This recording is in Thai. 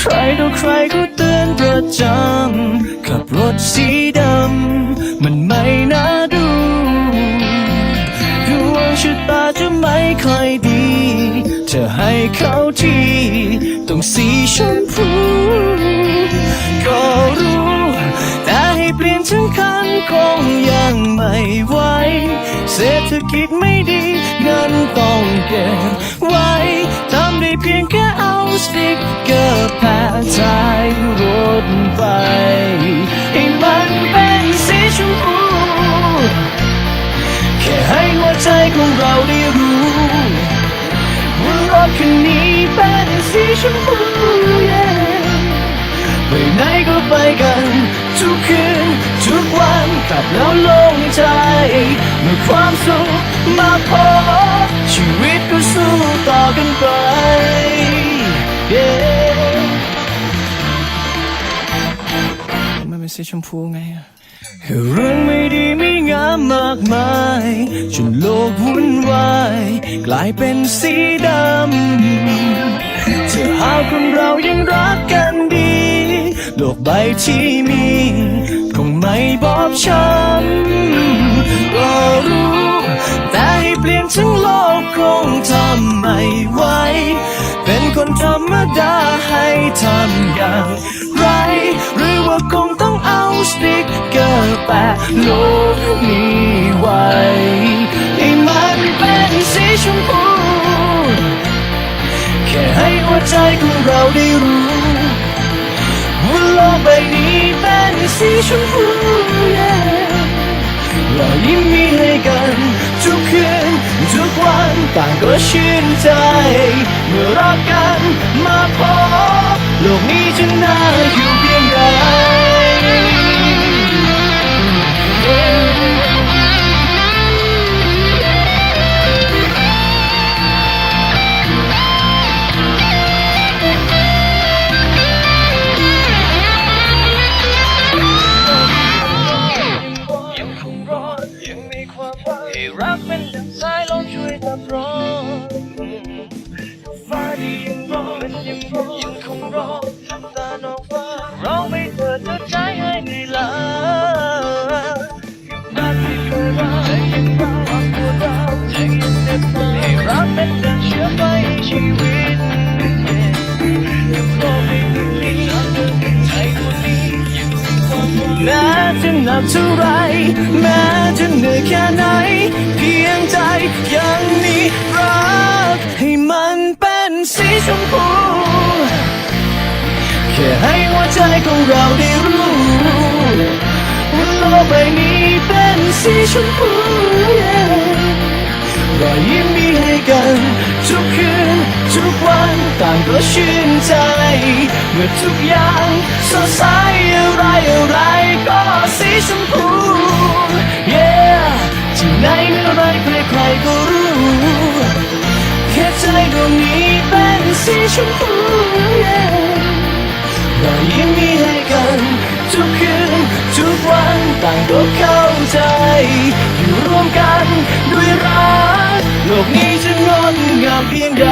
ใครต่อใครก็เตือนประจำขับรถสีดำ มันไม่น่าดูดูว่าชะตาจะไม่ค่อยดีจะให้เขาที่ต้องสีชมพูก็รู้แต่ให้เปลี่ยนทั้งคันคงยังไม่ไหวเศรษฐกิจไม่ดีเงินต้องเก็บไว้ทำได้เพียงแค่เอา สติ๊กเกอร์แปะท้ายรถไปให้มันเป็นสีชมพูแค่ให้หัวใจของเราได้รู้ว่ารถคันนี้เป็นสีชมพู yeah ไปไหนก็ไปกันทุกคืนทุกวันขับแล้วลงใจเมื่อความสุขมาพอชีวิตก็สู้ต่อกันไป มันเป็นสีชมพูไงอะเรื่องไม่ดีไม่งามมากมายจนโลกวุ่นวายกลายเป็นสีดำเธอหาคนเรายังรักกันดี โลกใบที่มี คงไม่บอบช้ำ ให้ทำอย่างไร หรือว่าคงต้องเอาสติ๊กเกอร์แปะโลกนี้ไว้ให้มันเป็นสีชมพู แค่ให้หัวใจของเราได้รู้ว่าโลกใบนี้เป็นสีชมพู yeah รอยยิ้มมีให้กัน ก็ชื่นใจ เมื่อรักกันมาพอโลกนี้จะน่าอยู่ เป็นดังสายลมช่วยดับร้อนฟ้าที่ยังรอเป็นยังรอยังคงรอน้ำตาหนองฟ้าร้องไม่เถิดเธอใจให้เหนื่อยล้ากับรักที่เคยรักใจยังรักความปวดร้าวใจยังเหน็บหนาวให้รักเป็นดังเชื้อไฟชีวิต จะหนักเท่าไร แม้จะเหนื่อยแค่ไหน เพียงใจยังมีรัก ให้มันเป็นสีชมพู แค่ให้หัวใจของเราได้รู้ว่าโลกใบนี้เป็นสีชมพูรอยยิ้มมีให้กันทุกคืนทุกวันต่างก็ชื่นใจ เมื่อทุกอย่างสดใส ไหนเมื่อไรใครๆก็รู้ แค่ใจดวงนี้เป็นสีชมพูเรอยยิ้มมีให้กันทุกคืนทุกวันต่างก็เข้าใจ อยู่ร่วมกันด้วยรัก โลกนี้จะงดงามเพียงใด